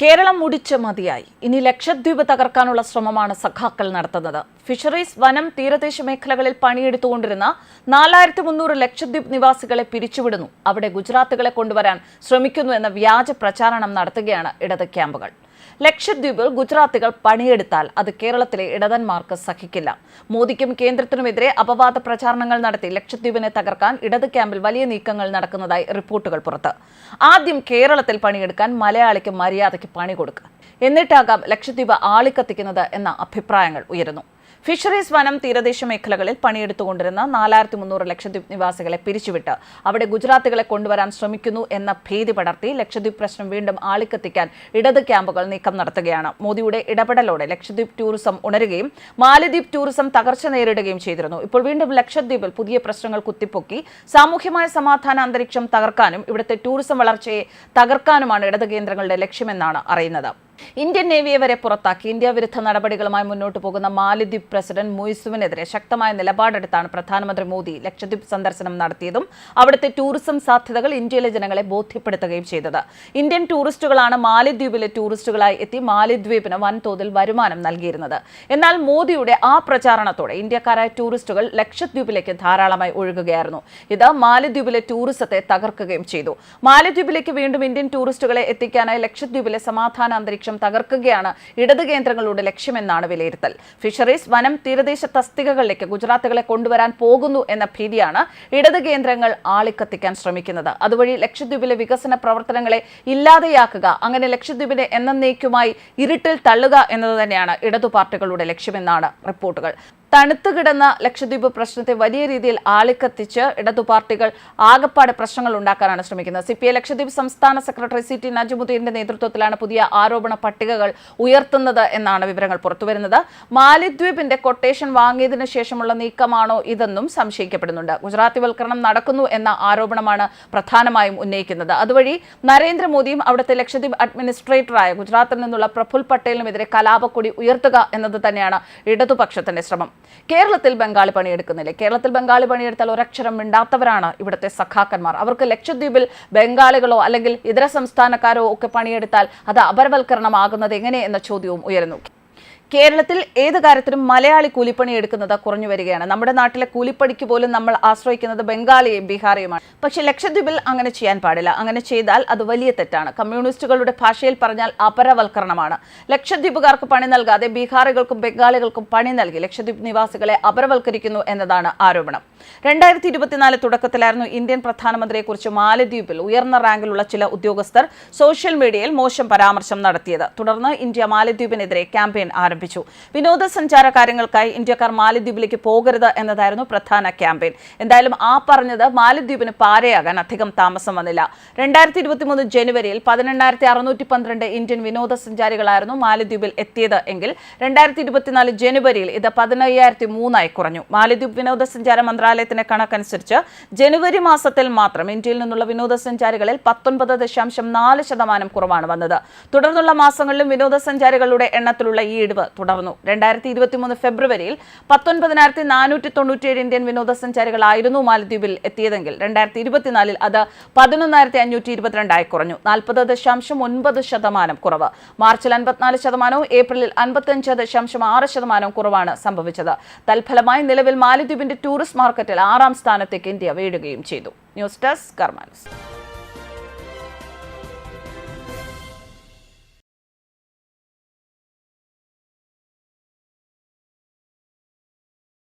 കേരളം മുടിച്ച് മതിയായി. ഇനി ലക്ഷദ്വീപ് തകർക്കാനുള്ള ശ്രമമാണ് സഖാക്കൾ നടത്തുന്നത്. ഫിഷറീസ് വനം തീരദേശ മേഖലകളിൽ പണിയെടുത്തുകൊണ്ടിരുന്ന നാലായിരത്തി മുന്നൂറ് ലക്ഷദ്വീപ് നിവാസികളെ പിരിച്ചുവിടുന്നു. അവിടെ ഗുജറാത്തുകളെ കൊണ്ടുവരാൻ ശ്രമിക്കുന്നു എന്ന വ്യാജ പ്രചാരണം നടത്തുകയാണ് ഇടത് ക്യാമ്പുകൾ. ലക്ഷദ്വീപിൽ ഗുജറാത്തികൾ പണിയെടുത്താൽ അത് കേരളത്തിലെ ഇടതന്മാർക്ക് സഹിക്കില്ല. മോദിക്കും കേന്ദ്രത്തിനുമെതിരെ അപവാദ പ്രചാരണങ്ങൾ നടത്തി ലക്ഷദ്വീപിനെ തകർക്കാൻ ഇടത് ക്യാമ്പിൽ വലിയ നീക്കങ്ങൾ നടക്കുന്നതായി റിപ്പോർട്ടുകൾ പുറത്ത്. ആദ്യം കേരളത്തിൽ പണിയെടുക്കാൻ മലയാളിക്ക് മര്യാദയ്ക്ക് പണി കൊടുക്കുക എന്നിട്ടാകാം ലക്ഷദ്വീപ് ആളിക്കത്തിക്കുന്നത് എന്ന അഭിപ്രായങ്ങൾ ഉയരുന്നു. ഫിഷറീസ് വനം തീരദേശ മേഖലകളിൽ പണിയെടുത്തുകൊണ്ടിരുന്ന നാലായിരത്തി മുന്നൂറ് ലക്ഷദ്വീപ് നിവാസികളെ പിരിച്ചുവിട്ട് അവിടെ ഗുജറാത്തുകളെ കൊണ്ടുവരാൻ ശ്രമിക്കുന്നു എന്ന ഭീതി പടർത്തി ലക്ഷദ്വീപ് പ്രശ്നം വീണ്ടും ആളിക്കത്തിക്കാൻ ഇടത് ക്യാമ്പുകൾ നീക്കം നടത്തുകയാണ്. മോദിയുടെ ഇടപെടലോടെ ലക്ഷദ്വീപ് ടൂറിസം ഉണരുകയും മാലദ്വീപ് ടൂറിസം തകർച്ച നേരിടുകയും ചെയ്തിരുന്നു. ഇപ്പോൾ വീണ്ടും ലക്ഷദ്വീപിൽ പുതിയ പ്രശ്നങ്ങൾ കുത്തിപ്പൊക്കി സാമൂഹ്യമായ സമാധാന അന്തരീക്ഷം തകർക്കാനും ഇവിടുത്തെ ടൂറിസം വളർച്ചയെ തകർക്കാനുമാണ് ഇടത് കേന്ദ്രങ്ങളുടെ ലക്ഷ്യമെന്നാണ് അറിയുന്നത്. ഇന്ത്യൻ നേവിയെ വരെ പുറത്താക്കി. ഇന്ത്യ വിരുദ്ധ നടപടികളുമായി മുന്നോട്ട് പോകുന്ന മാലിദ്വീപ് പ്രസിഡന്റ് മുയിസുവിനെതിരെ ശക്തമായ നിലപാടെടുത്താണ് പ്രധാനമന്ത്രി മോദി ലക്ഷദ്വീപ് സന്ദർശനം നടത്തിയതും അവിടുത്തെ ടൂറിസം സാധ്യതകൾ ഇന്ത്യയിലെ ജനങ്ങളെ ബോധ്യപ്പെടുത്തുകയും ചെയ്തത്. ഇന്ത്യൻ ടൂറിസ്റ്റുകളാണ് മാലിദ്വീപിലെ ടൂറിസ്റ്റുകളായി എത്തി മാലിദ്വീപിന് വൻതോതിൽ വരുമാനം നൽകിയിരുന്നത്. എന്നാൽ മോദിയുടെ ആ പ്രചാരണത്തോടെ ഇന്ത്യക്കാരായ ടൂറിസ്റ്റുകൾ ലക്ഷദ്വീപിലേക്ക് ധാരാളമായി ഒഴുകുകയായിരുന്നു. ഇത് മാലിദ്വീപിലെ ടൂറിസത്തെ തകർക്കുകയും ചെയ്തു. മാലിദ്വീപിലേക്ക് വീണ്ടും ഇന്ത്യൻ ടൂറിസ്റ്റുകളെ എത്തിക്കാനായി ലക്ഷദ്വീപിലെ സമാധാന അന്തരീക്ഷം തകർക്കുകയാണ്. ഇടത് കേന്ദ്രങ്ങളുടെ ലക്ഷ്യമെന്നാണ് വിലയിരുത്തൽ. ഫിഷറീസ് വനം തീരദേശ തസ്തികകളിലേക്ക് ഗുജറാത്തുകളെ കൊണ്ടുവരാൻ പോകുന്നു എന്ന ഭീതിയാണ് ഇടത് കേന്ദ്രങ്ങൾ ആളിക്കത്തിക്കാൻ ശ്രമിക്കുന്നത്. അതുവഴി ലക്ഷദ്വീപിലെ വികസന പ്രവർത്തനങ്ങളെ ഇല്ലാതെയാക്കുക അങ്ങനെ ലക്ഷദ്വീപിനെ എന്നേക്കുമായി ഇരുട്ടിൽ തള്ളുക എന്നത് തന്നെയാണ് ഇടതു പാർട്ടികളുടെ ലക്ഷ്യമെന്നാണ് റിപ്പോർട്ടുകൾ. തണുത്തു കിടന്ന ലക്ഷദ്വീപ് പ്രശ്നത്തെ വലിയ രീതിയിൽ ആളിക്കത്തിച്ച് ഇടതു പാർട്ടികൾ ആകപ്പാട് പ്രശ്നങ്ങൾ ഉണ്ടാക്കാനാണ് ശ്രമിക്കുന്നത്. സി പി ഐ ലക്ഷദ്വീപ് സംസ്ഥാന സെക്രട്ടറി സി ടി നജമുദ്ദീന്റെ നേതൃത്വത്തിലാണ് പുതിയ ആരോപണ പട്ടികകൾ ഉയർത്തുന്നത് എന്നാണ് വിവരങ്ങൾ പുറത്തുവരുന്നത്. മാലിദ്വീപിന്റെ കൊട്ടേഷൻ വാങ്ങിയതിനു ശേഷമുള്ള നീക്കമാണോ ഇതെന്നും സംശയിക്കപ്പെടുന്നുണ്ട്. ഗുജറാത്തി വൽക്കരണം നടക്കുന്നു എന്ന ആരോപണമാണ് പ്രധാനമായും ഉന്നയിക്കുന്നത്. അതുവഴി നരേന്ദ്രമോദിയും അവിടുത്തെ ലക്ഷദ്വീപ് അഡ്മിനിസ്ട്രേറ്ററായ ഗുജറാത്തിൽ നിന്നുള്ള പ്രഫുൽ പട്ടേലിനുമെതിരെ കലാപക്കൊടി ഉയർത്തുക എന്നത് തന്നെയാണ് ഇടതുപക്ഷത്തിന്റെ ശ്രമം. കേരളത്തിൽ ബംഗാളി പണിയെടുക്കുന്നില്ലേ? കേരളത്തിൽ ബംഗാളി പണിയെടുത്താൽ ഒരക്ഷരം മിണ്ടാത്തവരാണ് ഇവിടുത്തെ സഖാക്കന്മാർ. അവർക്ക് ലക്ഷദ്വീപിൽ ബംഗാളികളോ അല്ലെങ്കിൽ ഇതര സംസ്ഥാനക്കാരോ ഒക്കെ പണിയെടുത്താൽ അത് അപരവൽക്കരണമാകുന്നത് എങ്ങനെ എന്ന ചോദ്യവും ഉയരുന്നു. കേരളത്തിൽ ഏത് കാര്യത്തിലും മലയാളി കൂലിപ്പണി എടുക്കുന്നത് കുറഞ്ഞു വരികയാണ്. നമ്മുടെ നാട്ടിലെ കൂലിപ്പണിക്ക് പോലും നമ്മൾ ആശ്രയിക്കുന്നത് ബംഗാളിയെയും ബീഹാറിയുമാണ്. പക്ഷേ ലക്ഷദ്വീപിൽ അങ്ങനെ ചെയ്യാൻ പാടില്ല. അങ്ങനെ ചെയ്താൽ അത് വലിയ തെറ്റാണ്. കമ്മ്യൂണിസ്റ്റുകളുടെ ഭാഷയിൽ പറഞ്ഞാൽ അപരവൽക്കരണമാണ്. ലക്ഷദ്വീപുകാർക്ക് പണി നൽകാതെ ബീഹാറികൾക്കും ബംഗാളികൾക്കും പണി നൽകി ലക്ഷദ്വീപ് നിവാസികളെ അപരവൽക്കരിക്കുന്നു എന്നതാണ് ആരോപണം. രണ്ടായിരത്തി ഇരുപത്തിനാല് തുടക്കത്തിലായിരുന്നു ഇന്ത്യൻ പ്രധാനമന്ത്രിയെക്കുറിച്ച് മാലദ്വീപിൽ ഉയർന്ന റാങ്കിലുള്ള ചില ഉദ്യോഗസ്ഥർ സോഷ്യൽ മീഡിയയിൽ മോശം പരാമർശം നടത്തിയത്. തുടർന്ന് ഇന്ത്യ മാലദ്വീപിനെതിരെ ക്യാമ്പയിൻ ആരംഭിച്ചു. വിനോദസഞ്ചാര കാര്യങ്ങൾക്കായി ഇന്ത്യക്കാർ മാലിദ്വീപിലേക്ക് പോകരുത് എന്നതായിരുന്നു പ്രധാന ക്യാമ്പയിൻ. എന്തായാലും ആ പറഞ്ഞത് മാലിദ്വീപിന് പാരയാകാൻ അധികം താമസം വന്നില്ല. രണ്ടായിരത്തി ഇരുപത്തി മൂന്ന് ജനുവരിയിൽ പതിനെണ്ണായിരത്തി അറുന്നൂറ്റി പന്ത്രണ്ട് ഇന്ത്യൻ വിനോദസഞ്ചാരികളായിരുന്നു മാലിദ്വീപിൽ എത്തിയത് എങ്കിൽ രണ്ടായിരത്തി ഇരുപത്തിനാല് ജനുവരിയിൽ ഇത് പതിനയ്യായിരത്തി മൂന്നായി കുറഞ്ഞു. മാലിദ്വീപ് വിനോദസഞ്ചാര മന്ത്രാലയത്തിന്റെ കണക്കനുസരിച്ച് ജനുവരി മാസത്തിൽ മാത്രം ഇന്ത്യയിൽ നിന്നുള്ള വിനോദസഞ്ചാരികളിൽ പത്തൊൻപത് ദശാംശം നാല് ശതമാനം കുറവാണ് വന്നത്. തുടർന്നുള്ള മാസങ്ങളിലും വിനോദസഞ്ചാരികളുടെ എണ്ണത്തിലുള്ള ഈ ഇടിവ് തുടർന്നു. രണ്ടായിരത്തി ഇരുപത്തി മൂന്ന് ഫെബ്രുവരിയിൽ പത്തൊൻപതിനായിരത്തി നാനൂറ്റി തൊണ്ണൂറ്റിയേഴ് ഇന്ത്യൻ വിനോദസഞ്ചാരികളായിരുന്നു മാലദ്വീപിൽ എത്തിയതെങ്കിൽ രണ്ടായിരത്തി ഇരുപത്തിനാലിൽ അത് പതിനൊന്നായിരത്തി അഞ്ഞൂറ്റി ഇരുപത്തിരണ്ടായി കുറഞ്ഞു. നാൽപ്പത് ദശാംശം ഒൻപത് ശതമാനം കുറവ്. മാർച്ചിൽ അൻപത്തിനാല് ശതമാനവും ഏപ്രിലിൽ അൻപത്തഞ്ച് ദശാംശം ആറ് ശതമാനം കുറവാണ് സംഭവിച്ചത്. തൽഫലമായി നിലവിൽ മാലദ്വീപിന്റെ ടൂറിസ്റ്റ് മാർക്കറ്റിൽ ആറാം സ്ഥാനത്തേക്ക് ഇന്ത്യ വീഴുകയും ചെയ്തു. News desk കർമാൻസ്